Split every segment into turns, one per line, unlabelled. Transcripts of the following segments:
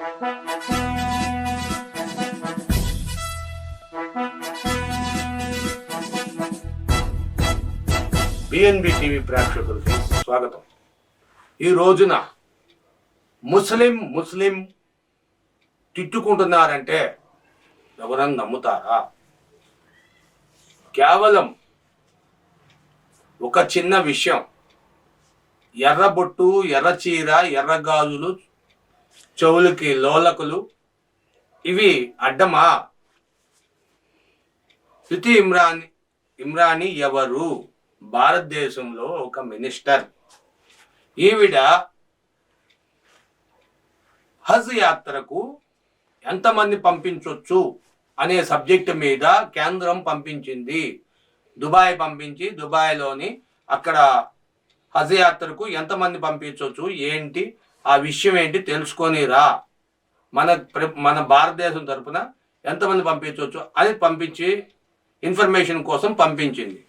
BNB TV ప్రేక్షకులకి స్వాగతం. ఈ రోజున ముస్లిం ముస్లిం తిట్టుకుంటున్నారంటే ఎవరన్నా నమ్ముతారా? కేవలం ఒక చిన్న విషయం. ఎర్రబొట్టు ఎర్రచీర ఎర్ర చీర ఎర్ర గాజులు చెవులకి లోలకులు. ఇవి అడ్డమా? శృతి ఇమ్రాన్ ఇమ్రాని ఎవరు? భారతదేశంలో ఒక మినిస్టర్. ఈవిడ హజ్ యాత్రకు ఎంతమంది పంపించవచ్చు అనే సబ్జెక్ట్ మీద కేంద్రం పంపించింది. దుబాయ్ పంపించి దుబాయ్లోని అక్కడ హజ్ యాత్రకు ఎంతమంది పంపించవచ్చు ఏంటి? ఆ విషయం ఏంటి తెలుసుకొని రా మన ప్ర- మన భారతదేశం తరపున ఎంతమంది పంపించవచ్చు అని పంపించి ఇన్ఫర్మేషన్ కోసం పంపించింది.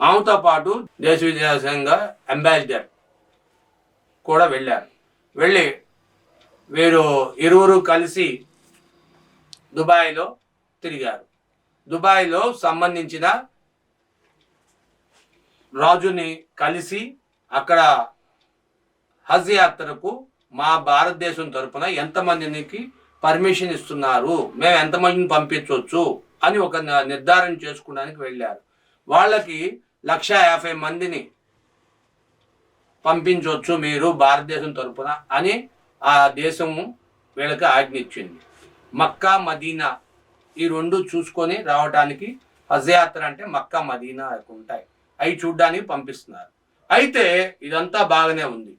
ఆమెతో పాటు దేశ విదేశంగా అంబాసిడర్ కూడా వెళ్ళారు. వెళ్ళి వీరు ఇరువురు కలిసి దుబాయ్లో తిరిగారు. దుబాయ్లో సంబంధించిన రాజుని కలిసి అక్కడ హజ్ యాత్రకు మా భారతదేశం తరపున ఎంతమందికి పర్మిషన్ ఇస్తున్నారు? మేము ఎంతమందిని పంపించవచ్చు అని ఒక నిర్ధారణ చేసుకోవడానికి వెళ్ళారు. వాళ్ళకి లక్ష యాభై మందిని పంపించవచ్చు మీరు భారతదేశం తరపున అని ఆ దేశము వీళ్ళకి ఆజ్ఞ ఇచ్చింది. మక్కా మదీనా ఈ రెండు చూసుకొని రావడానికి హజయాత్ర అంటే మక్కా మదీనా ఉంటాయి. అవి చూడ్డానికి పంపిస్తున్నారు. అయితే ఇదంతా బాగానే ఉంది.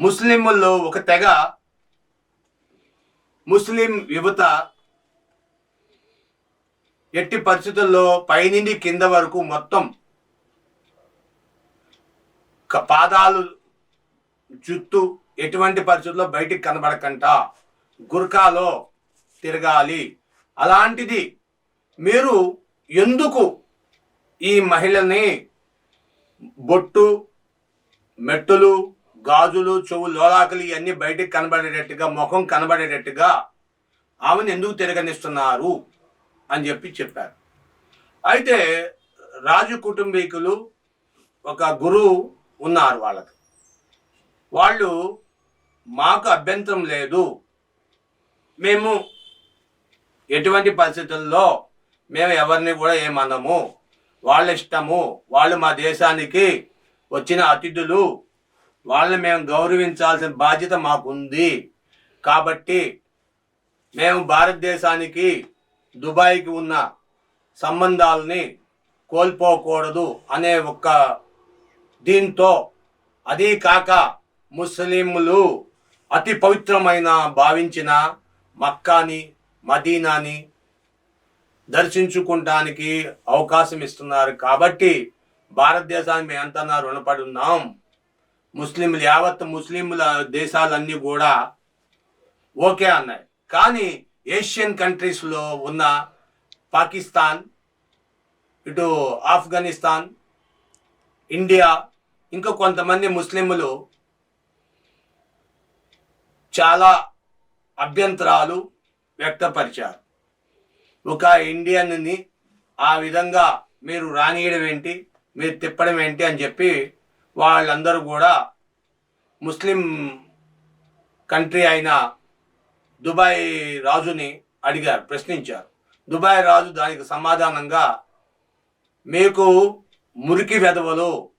ముస్లింల్లో ఒక తెగ ముస్లిం యువత ఎట్టి పరిస్థితుల్లో పైనుండి కింద వరకు మొత్తం క- పాదాలు జుత్తు ఎటువంటి పరిస్థితుల్లో బయటికి కనబడకంట. గుర్కాలో తిరగాలి. అలాంటిది మీరు ఎందుకు ఈ మహిళని బొట్టు మెట్టులు గాజులు చెవు లోలాకలు ఇవన్నీ బయటికి కనబడేటట్టుగా ముఖం కనబడేటట్టుగా ఆమెను ఎందుకు తిరగనిస్తున్నారు అని చెప్పి చెప్పారు. అయితే రాజు కుటుంబీకులు ఒక గురువు ఉన్నారు వాళ్ళకి. వాళ్ళు మాకు అభ్యంతరం లేదు. మేము ఎటువంటి పరిస్థితుల్లో మేము ఎవరిని కూడా ఏమనము. వాళ్ళ ఇష్టము. వాళ్ళు మా దేశానికి వచ్చిన అతిథులు వాళ్ళని మేము గౌరవించాల్సిన బాధ్యత మాకుంది. కాబట్టి మేము భారతదేశానికి దుబాయ్కి ఉన్న సంబంధాలని కోల్పోకూడదు అనే ఒక దీంతో అదీ కాక ముస్లింలు అతి పవిత్రమైన భావించిన మక్కాని మదీనాని దర్శించుకుంటానికి అవకాశం ఇస్తున్నారు. కాబట్టి భారతదేశానికి మేము ఎంతన్నా రుణపడి ఉన్నాం. ముస్లింలు యావత్ ముస్లింల దేశాలన్నీ కూడా ఓకే అన్నాయి. కానీ ఏషియన్ కంట్రీస్లో ఉన్న పాకిస్తాన్ ఇటు ఆఫ్ఘనిస్తాన్ ఇండియా ఇంకా కొంతమంది ముస్లింలు చాలా అభ్యంతరాలు వ్యక్తపరిచారు. ఒక ఇండియన్ని ఆ విధంగా మీరు రానియడం ఏంటి మీరు తిప్పడం ఏంటి అని చెప్పి వాళ్ళందరూ కూడా ముస్లిం కంట్రీ అయిన దుబాయ్ రాజుని అడిగారు ప్రశ్నించారు. దుబాయ్ రాజు దానికి సమాధానంగా మీకు మురికి వెధవలు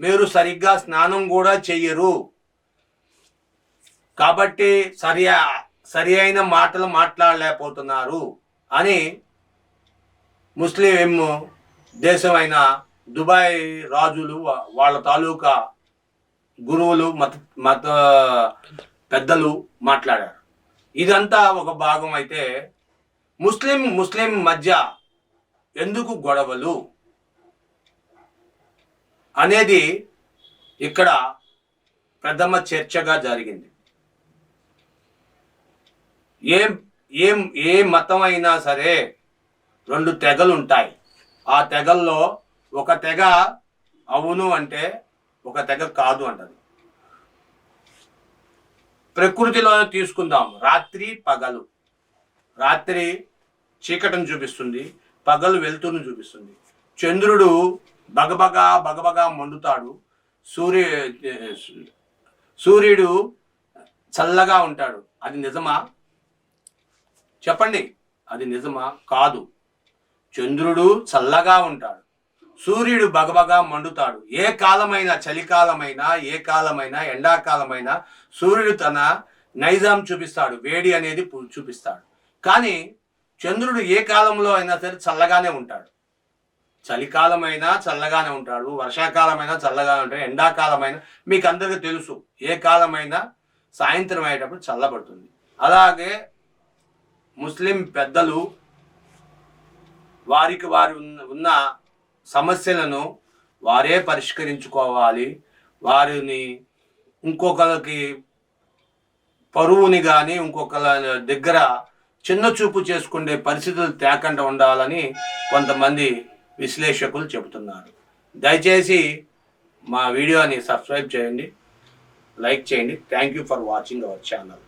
మీరు సరిగ్గా స్నానం కూడా చెయ్యరు. కాబట్టి సరి సరి అయిన మాటలు మాట్లాడలేకపోతున్నారు అని ముస్లిం దేశమైన దుబాయ్ రాజులు వాళ్ళ తాలూకా గురువులు మత మత పెద్దలు మాట్లాడారు. ఇదంతా ఒక భాగం అయితే ముస్లిం ముస్లిం మధ్య ఎందుకు గొడవలు అనేది ఇక్కడ ప్రథమ చర్చగా జరిగింది. ఏం ఏం ఏ మతం అయినా సరే రెండు తెగలు ఉంటాయి ఆ తెగల్లో ఒక తెగ అవును అంటే ఒక తెగ కాదు అంటది. ప్రకృతిలో తీసుకుందాం. రాత్రి పగలు. రాత్రి చీకటిని చూపిస్తుంది. పగలు వెలుతురును చూపిస్తుంది. చంద్రుడు బగబగా బగబగా మండుతాడు. సూర్య సూర్యుడు చల్లగా ఉంటాడు. అది నిజమా? చెప్పండి. అది నిజమా? కాదు. చంద్రుడు చల్లగా ఉంటాడు. సూర్యుడు బగబగా మండుతాడు. ఏ కాలమైనా చలికాలమైనా ఏ కాలమైనా ఎండాకాలమైనా సూర్యుడు తన నైజాం చూపిస్తాడు. వేడి అనేది చూపిస్తాడు. కానీ చంద్రుడు ఏ కాలంలో అయినా సరే చల్లగానే ఉంటాడు. చలికాలమైనా చల్లగానే ఉంటాడు. వర్షాకాలమైనా చల్లగానే ఉంటాడు. ఎండాకాలమైనా మీకు అందరికీ తెలుసు. ఏ కాలమైనా సాయంత్రం అయ్యేటప్పుడు చల్లబడుతుంది. అలాగే ముస్లిం పెద్దలు వారికి వారి ఉన్న- ఉన్న సమస్యలను వారే పరిష్కరించుకోవాలి. వారిని ఇంకొకరికి పరువుని కానీ ఇంకొకరి దగ్గర చిన్న చూపు చేసుకునే పరిస్థితులు తేకుండా ఉండాలని కొంతమంది విశ్లేషకులు చెబుతున్నారు. దయచేసి మా వీడియోని సబ్స్క్రైబ్ చేయండి లైక్ చేయండి. Thank you for watching our channel